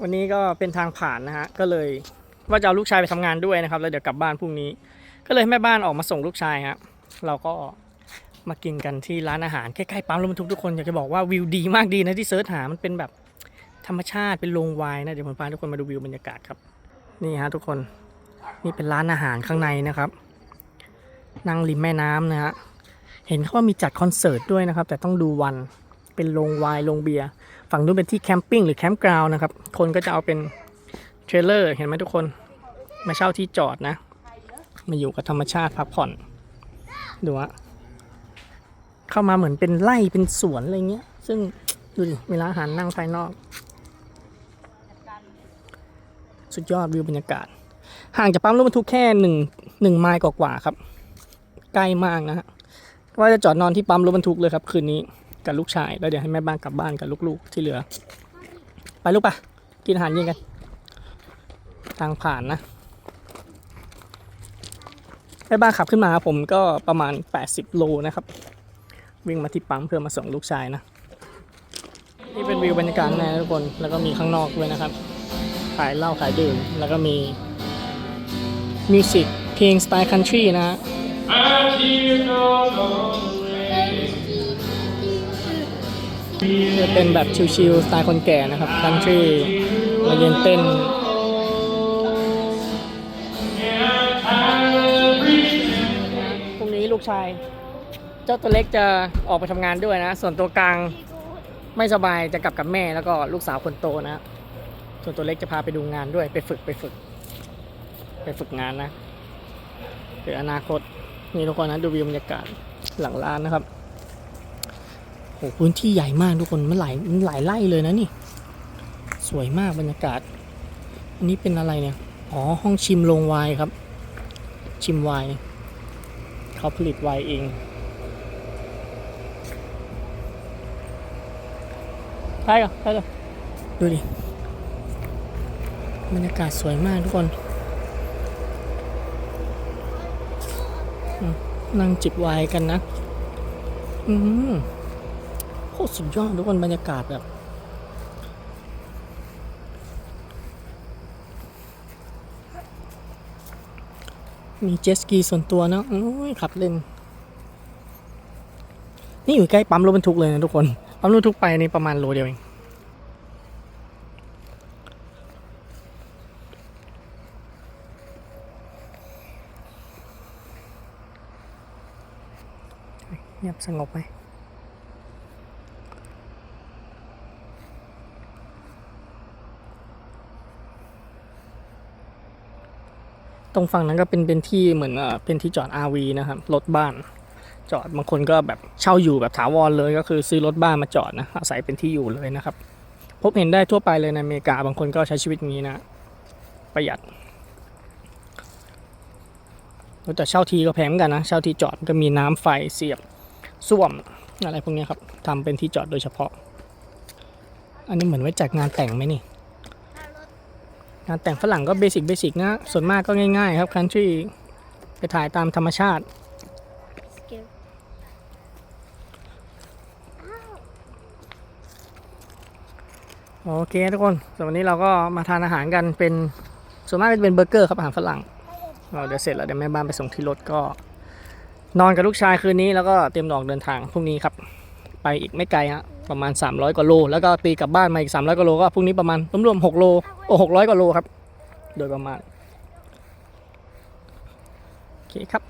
วันนี้ก็เป็นทางผ่านนะฮะก็เลยว่าจะเอาลูกชายไปทำงานด้วยนะครับ แล้วเดี๋ยวกลับบ้านพรุ่งนี้ ก็เลยแม่บ้านออกมาส่งลูกชายฮะเราก็มากินกันที่ร้านอาหารใกล้ๆปั๊มรถบรรทุกทุกคนอยากจะบอกว่าวิวดีมากดีนะที่เซิร์ชหามันเป็นแบบธรรมชาติเป็นโรงไวน์นะเดี๋ยวผมพาทุกคนมาดูวิวบรรยากาศครับ นี่ฮะทุกคนนี่เป็นร้านอาหารข้างในนะครับ นั่งริมแม่น้ำนะฮะเห็นเขาว่ามีจัดคอนเสิร์ตด้วยนะครับ แต่ต้องดูวันเป็นโรงไวน์โรงเบียร์ ฝั่งนู้นเป็นที่แคมปิ้งหรือแคมป์กราวนะครับ คนก็จะเอาเป็นเทรลเลอร์เห็นไหมทุกคน มาเช่าที่จอดนะ มาอยู่กับธรรมชาติพักผ่อน ดูฮะเข้ามาเหมือนเป็นไร่เป็นสวนอะไรเงี้ย ซึ่งดูดิเวลาอาหารนั่งภายนอก สุดยอดวิวบรรยากาศ ห่างจากปั๊มรถบรรทุกแค่หนึ่งหนึ่งไมล์กว่าๆครับ ใกล้มากนะฮะว่าจะจอดนอนที่ปั๊มรถบรรทุกเลยครับคืนนี้ กับลูกชาย แล้วเดี๋ยวให้แม่บ้านกลับบ้านกับลูกๆที่เหลือ ไปลูกปะกินอาหารเย็นกัน ทางผ่านนะแม่บ้านขับขึ้นมาผมก็ประมาณ 80 โลนะครับ วิ่งมาที่ปั๊มเพื่อมาส่งลูกชายนะนี่เป็นวิวบรรยากาศนะทุกคนแล้วก็มีข้างนอกด้วยนะครับ ขายเหล้าขายดื่มแล้วก็มีมิวสิกเพลงสไตล์คันทรีนะฮะ จะเป็นแบบชิลๆสไตล์คนแก่นะครับคันทรีมาเรียนเต้นพรุ่งนี้ลูกชาย เจ้าตัวเล็กจะออกไปทำงานด้วยนะ ส่วนตัวกลางไม่สบายจะกลับกับแม่แล้วก็ลูกสาวคนโตนะส่วนตัวเล็กจะพาไปดูงานด้วยไปฝึกไปฝึก ไปฝึกงานนะเผื่ออนาคตนี่ทุกคนนะดูวิวบรรยากาศหลังร้านนะครับ โอ้พื้นที่ใหญ่มากทุกคนมันหลายมันหลายไร่เลยนะนี่ สวยมากบรรยากาศ อันนี้เป็นอะไรเนี่ย อ๋อ ห้องชิมโรงไวน์ครับ ชิมไวน์เขาผลิตไวน์เองใช่เหรอใช่หรอดูดิ บรรยากาศสวยมากทุกคน นั่งจิบไวน์กันนะ อืม ตรสุดยอดทุกคนบรรยากาศแบบ มีเจ็ตสกีส่วนตัวนะโอ้ยขับเล่น นี่อยู่ใกล้ปั๊มรถบรรทุกเลยนะทุกคน ปั๊มรถบรรทุกไปนี่ประมาณโลเดียวเองเงียบสงบไหม ตรงฝั่งนั้นก็เป็นเป็นที่เหมือนเอ่อเป็นที่จอด RV นะครับรถบ้าน จอดบางคนก็แบบเช่าอยู่แบบถาวรเลยก็คือซื้อรถบ้านมาจอดนะอาศัยเป็นที่อยู่เลยนะครับ พบเห็นได้ทั่วไปเลยในอเมริกาบางคนก็ใช้ชีวิตงนี้นะ ประหยัดแต่เช่าทีก็แพงกันนะเช่าที่จอดก็มีน้ำไฟเสียบส้วมอะไรพวกนี้ครับทำเป็นที่จอดโดยเฉพาะ อันนี้เหมือนไว้จัดงานแต่งไหมนี่ งานแต่งฝรั่งก็เบสิกเบสิกนะ ส่วนมากก็ง่ายๆ ครับคันทรีไปถ่ายตามธรรมชาติ โอเคทุกคนส่วนวันนี้เราก็มาทานอาหารกันเป็นส่วนมากก็จะเป็นเบอร์เกอร์ครับอาหารฝรั่งเราเดี๋ยวเสร็จแล้วเดี๋ยวแม่บ้านไปส่งที่รถก็ นอนกับลูกชายคืนนี้แล้วก็เตรียมออกเดินทางพรุ่งนี้ครับ ไปอีกไม่ไกลฮะ ประมาณ 300 กว่าโล แล้วก็ตีกลับบ้านมาอีก 300 กว่าโลก็พรุ่งนี้ประมาณรวมๆ6โลโอ้600 กว่าโลครับ โดยประมาณ โอเคครับ